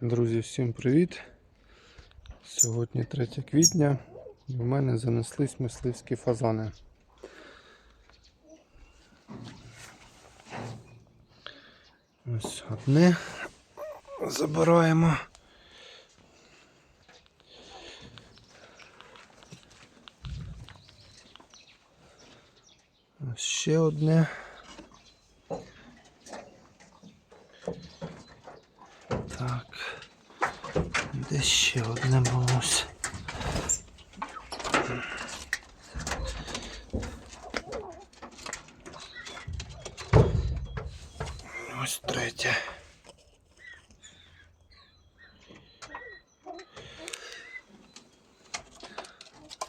Друзі, всім привіт! Сьогодні 3 квітня і в мене занеслись мисливські фазани. Ось одне забираємо. Ще одне. Ще одне булось? Ось третє.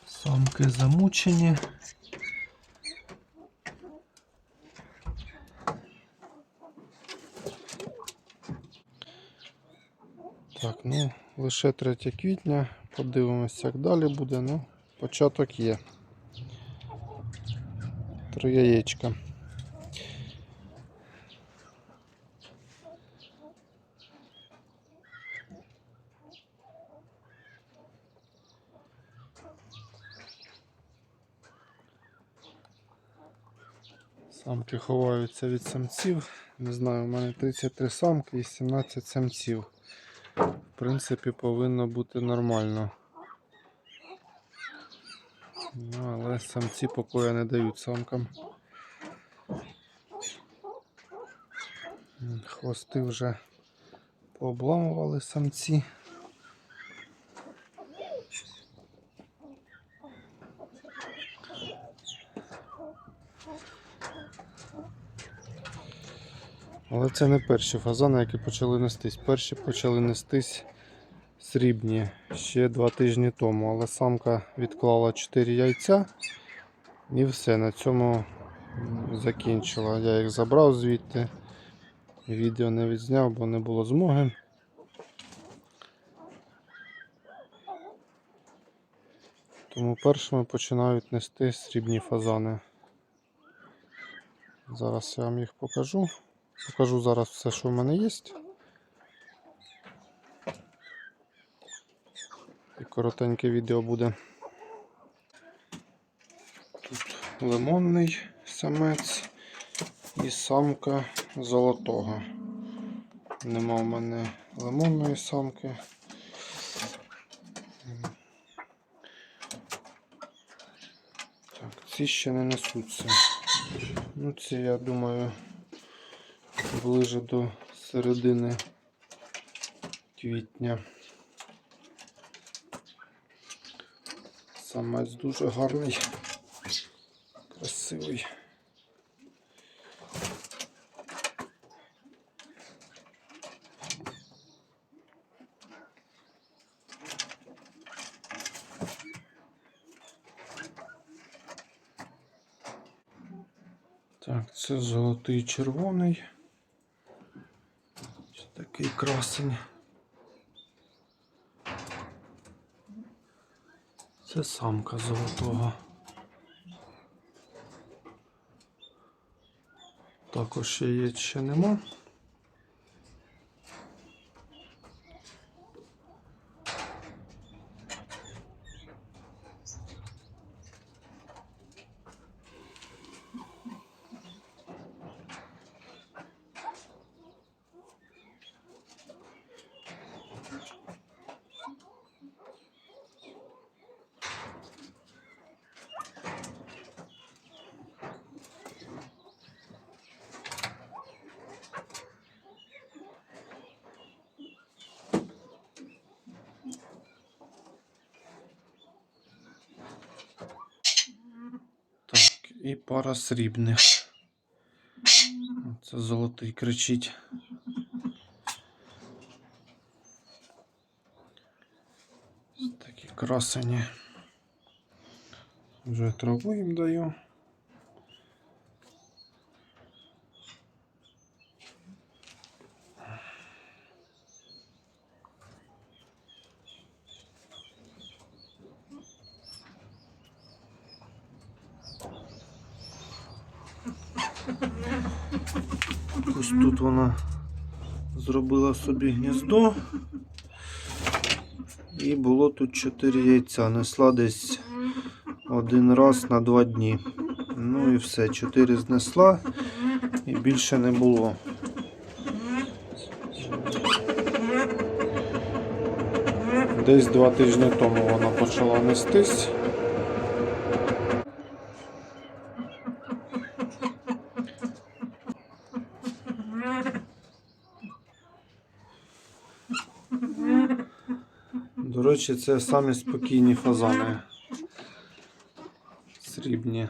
Самки замучені. Так, ну, лише 3 квітня. Подивимося, як далі буде. Ну, початок є. Три яєчка. Самки ховаються від самців. Не знаю, у мене 33 самки і 17 самців. В принципі, повинно бути нормально. Ну, але самці покоя не дають самкам. Хвости вже пообламували самці. Але це не перші фазани, які почали нестись. Перші почали нестись срібні ще два тижні тому. Але самка відклала 4 яйця і все. На цьому закінчила. Я їх забрав звідти. Відео не відзняв, бо не було змоги. Тому першими починають нести срібні фазани. Зараз я вам їх покажу. Покажу зараз все, що в мене є. І коротеньке відео буде. Тут лимонний самець і самка золотого. Нема в мене лимонної самки. Так, ці ще не несуться. Ну, ці, я думаю, ближе до середини квітня. Самець дуже гарний, красивий. Так, це золотий червоний. Красень. Це самка золотого. Також яєць ще нема. Так, і пара срібних. Це золотий кричить. Ось Такі красені. Вже траву їм даю. Ось тут вона зробила собі гніздо. І було тут 4 яйця. Несла десь один раз на 2 дні. Ну і все, 4 знесла і більше не було. Десь два тижні тому вона почала нестись. До речі, це самі спокійні фазани. Срібні.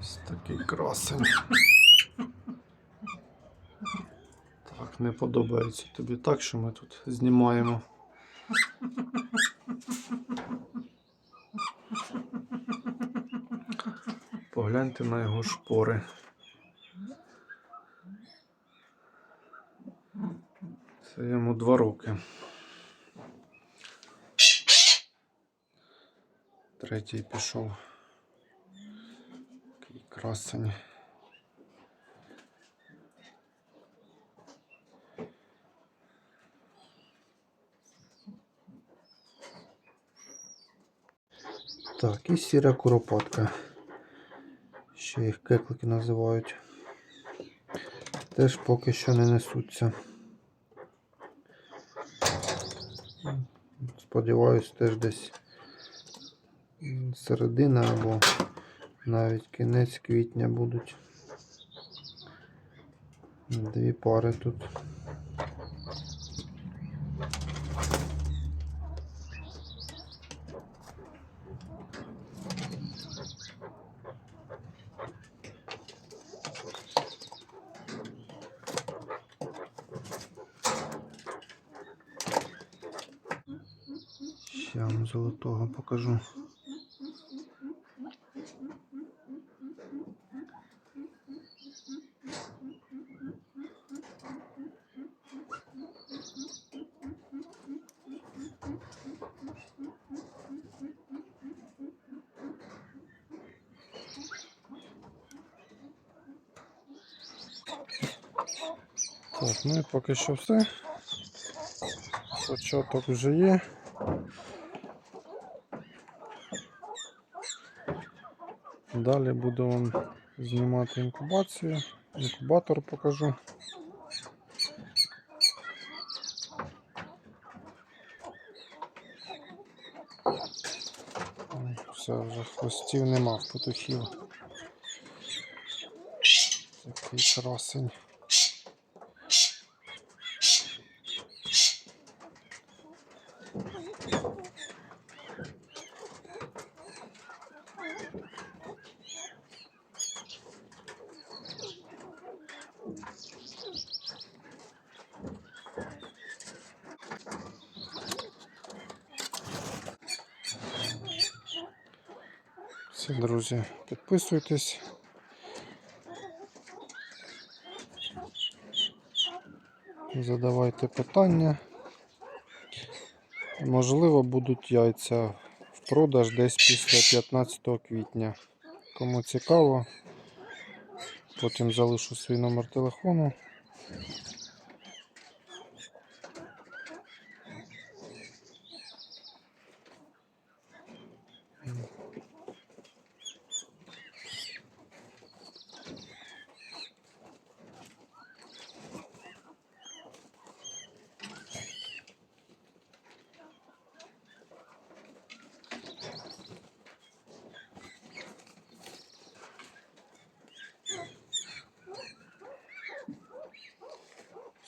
Ось такий красень. Так, не подобається тобі так, що ми тут знімаємо. Погляньте на його шпори. Це йому два роки. Третій пішов. Такий красень. Так, і сіра куропатка. Ще їх кеклики називають. Теж поки що не несуться. Сподіваюсь, теж десь середина або навіть кінець квітня будуть. Дві пари тут. Ще вам золотого покажу. Так, ну і поки що все. Початок вже є. Далі буду вам знімати інкубацію. Інкубатор покажу. Все, вже хвостів нема, петухів. Такий красень. Все, друзі, підписуйтесь. Задавайте питання. Можливо, будуть яйця в продаж десь після 15 квітня. Кому цікаво, потім залишу свій номер телефону.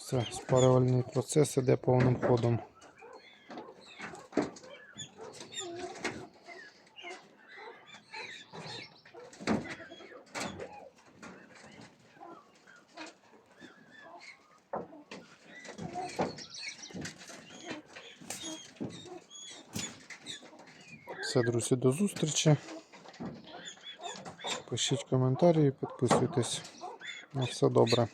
Все, спарювальний процес іде повним ходом. Все, друзі, до зустрічі. Пишіть коментарі, підписуйтесь. На все добре.